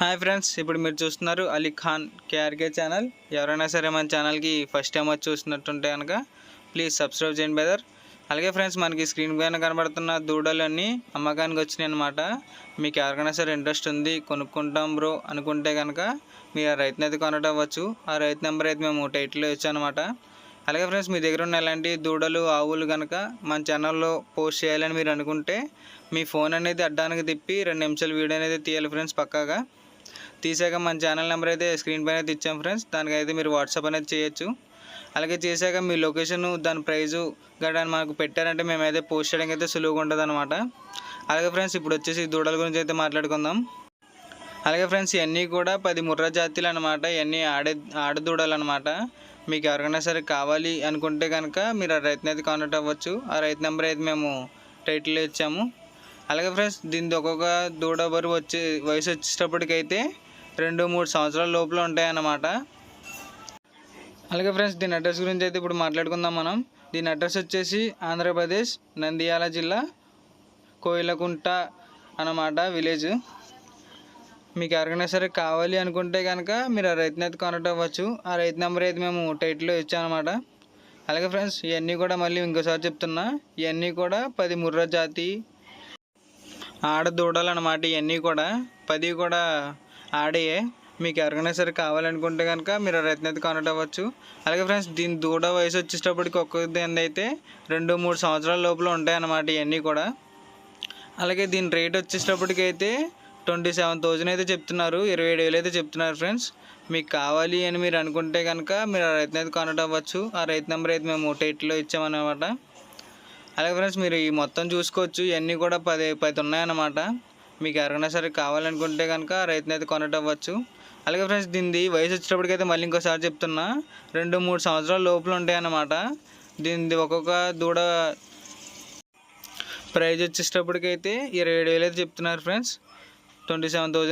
Hi friends ఇప్పుడు మీరు చూస్తున్నారు అలీ ఖాన్ కేఆర్కే ఛానల్. ఎవరైనా సరే మన ఛానల్కి ఫస్ట్ టైం వచ్చి చూస్తున్నట్టుంటే కనుక ప్లీజ్ సబ్స్క్రైబ్ చేయండి బ్రదర్. అలాగే ఫ్రెండ్స్ మనకి స్క్రీన్ పైన కనబడుతున్న దూడలన్నీ అమ్మకానికి వచ్చినాయి అనమాట మీకు ఎవరికైనా సరే ఇంట్రెస్ట్ ఉంది కొనుక్కుంటాం బ్రో అనుకుంటే కనుక మీరు ఆ రైతుని అయితే కొనడం అవ్వచ్చు ఆ రైతు నెంబర్ అయితే మేము టైటిల్లో ఇచ్చామన్నమాట. అలాగే ఫ్రెండ్స్ మీ దగ్గర ఉన్న ఇలాంటి దూడలు ఆవులు కనుక మన ఛానల్లో పోస్ట్ చేయాలని మీరు అనుకుంటే మీ ఫోన్ అనేది అడ్డానికి తిప్పి రెండు నిమిషాలు వీడియో అనేది తీయాలి ఫ్రెండ్స్ పక్కాగా. తీసాక మన ఛానల్ నెంబర్ అయితే స్క్రీన్ పైన అయితే ఇచ్చాం ఫ్రెండ్స్ దానికైతే మీరు వాట్సాప్ అనేది చేయొచ్చు. అలాగే చేశాక మీ లొకేషన్ దాని ప్రైజు గట్రా మాకు పెట్టారంటే మేమైతే పోస్ట్ చేయడానికి అయితే సులువుగా ఉంటుంది అనమాట అలాగే ఫ్రెండ్స్ ఇప్పుడు వచ్చేసి దూడల గురించి అయితే మాట్లాడుకుందాం. అలాగే ఫ్రెండ్స్ ఇవన్నీ కూడా పది ముర్రా జాతీలు అనమాట ఇవన్నీ ఆడే ఆడదూడలు అనమాట మీకు ఎవరికైనా సరే కావాలి అనుకుంటే కనుక మీరు ఆ రైతుని అయితే కాంటాక్ట్ అవ్వచ్చు. ఆ రైతు నెంబర్ అయితే మేము టైటిల్లో ఇచ్చాము. అలాగే ఫ్రెండ్స్ దీని ఒక్కొక్క దూడ బరువు వచ్చే వయసు వచ్చేటప్పటికైతే రెండు మూడు సంవత్సరాల లోపల ఉంటాయన్నమాట. అలాగే ఫ్రెండ్స్ దీని అడ్రస్ గురించి అయితే ఇప్పుడు మాట్లాడుకుందాం మనం. దీని అడ్రస్ వచ్చేసి ఆంధ్రప్రదేశ్ నంద్యాల జిల్లా కోయిలకుంట అన్నమాట విలేజ్. మీకు ఎవరికైనా సరే కావాలి అనుకుంటే కనుక మీరు ఆ రైతుని అయితే కాంటాక్ట్ అవ్వచ్చు. ఆ రైతు నెంబర్ అయితే మేము టైట్లో ఇచ్చామన్నమాట. అలాగే ఫ్రెండ్స్ ఇవన్నీ కూడా మళ్ళీ ఇంకోసారి చెప్తున్నా ఇవన్నీ కూడా పది ముర్రా జాతి ఆడ దూడలు అన్నమాట ఇవన్నీ కూడా. పది కూడా ఆడయే. మీకు ఎవరికైనా సరే కావాలనుకుంటే కనుక మీరు ఆ రైతుని అవ్వచ్చు. అలాగే ఫ్రెండ్స్ దీని దూడ వయసు వచ్చేటప్పటికి ఒక్కొక్కది అయితే రెండు మూడు సంవత్సరాల లోపల ఉంటాయి అన్నమాట ఇవన్నీ కూడా. అలాగే దీని రేట్ వచ్చేటప్పటికి అయితే ట్వంటీ సెవెన్ థౌజండ్ అయితే చెప్తున్నారు. ఇరవై ఏడు వేలు అయితే చెప్తున్నారు ఫ్రెండ్స్. మీకు కావాలి అని మీరు అనుకుంటే కనుక మీరు ఆ రైతుని అయితే కాంటాక్ట్ అవ్వచ్చు. ఆ రైతు నెంబర్ అయితే మేము టైట్లో ఇచ్చామన్నమాట. అలాగే ఫ్రెండ్స్ మీరు ఈ మొత్తం చూసుకోవచ్చు. ఇవన్నీ కూడా పది పది ఉన్నాయన్నమాట మీకు ఎవరైనా సరే కావాలనుకుంటే కనుక రైతుని అయితే కాంటాక్ట్ అలాగే ఫ్రెండ్స్ దీనిది వయసు వచ్చేటప్పటికైతే మళ్ళీ ఇంకోసారి చెప్తున్నా. రెండు మూడు సంవత్సరాల లోపల ఉంటాయన్నమాట. దీనిది ఒక్కొక్క దూడ ప్రైజ్ వచ్చేటప్పటికైతే ఇరవై ఏడు వేలు అయితే చెప్తున్నారు ఫ్రెండ్స్ ట్వంటీ సెవెన్ థౌజండ్